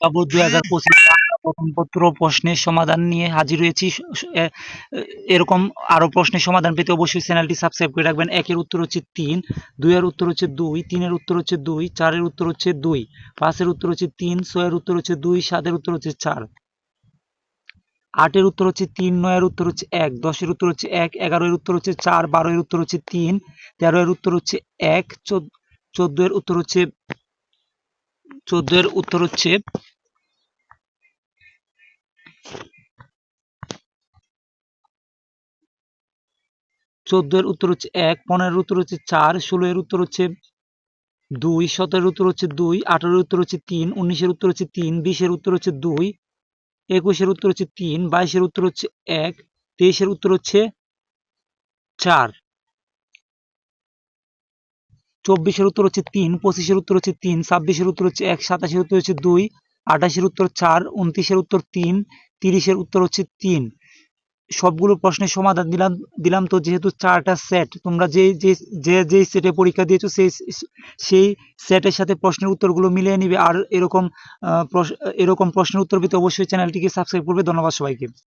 শিক্ষাবোর্ড দুই হাজার পঁচিশ প্রথম পত্র প্রশ্নের সমাধান নিয়ে হাজির হয়েছি এরকম আরও প্রশ্নের সমাধান পেতে অবশ্যই চ্যানেলটি সাবস্ক্রাইব করে রাখবেন একের উত্তর হচ্ছে তিন দুইয়ের উত্তর হচ্ছে দুই তিনের উত্তর হচ্ছে দুই চারের উত্তর হচ্ছে দুই পাঁচের উত্তর হচ্ছে তিন ছয়ের উত্তর হচ্ছে দুই সাতের উত্তর হচ্ছে চার আটের উত্তর হচ্ছে তিন নয়ের উত্তর হচ্ছে এক দশের উত্তর হচ্ছে এক এগারোর উত্তর হচ্ছে চার বারোয়ের উত্তর হচ্ছে তিন তেরোয়ের উত্তর হচ্ছে এক চোদ্দ এর উত্তর হচ্ছে চোদ্দ এর উত্তর হচ্ছে চোদ্দ এর উত্তর হচ্ছে এক পনেরোর উত্তর হচ্ছে চার ষোলো এর উত্তর হচ্ছে দুই সতেরোর উত্তর হচ্ছে দুই আঠারোর উত্তর হচ্ছে তিন উনিশের উত্তর হচ্ছে তিন বিশের উত্তর হচ্ছে দুই একুশের উত্তর হচ্ছে তিন বাইশের উত্তর হচ্ছে এক তেইশের উত্তর হচ্ছে চার চব্বিশের উত্তর হচ্ছে তিন, পঁচিশের উত্তর হচ্ছে তিন, ছাব্বিশের উত্তর হচ্ছে এক, সাতাশের উত্তর হচ্ছে দুই, আঠাশের উত্তর চার, উনত্রিশের উত্তর তিন, তিরিশের উত্তর হচ্ছে তিন। সবগুলো প্রশ্নের সমাধান দিলাম দিলাম তো যেহেতু চারটা সেট তোমরা যে যে যে সেটে পরীক্ষা দিয়েছ সেই সেই সেটের সাথে প্রশ্নের উত্তরগুলো মিলিয়ে নিবে। আর এরকম এরকম প্রশ্নের উত্তর পেতে অবশ্যই চ্যানেলটিকে সাবস্ক্রাইব করবে। ধন্যবাদ সবাইকে।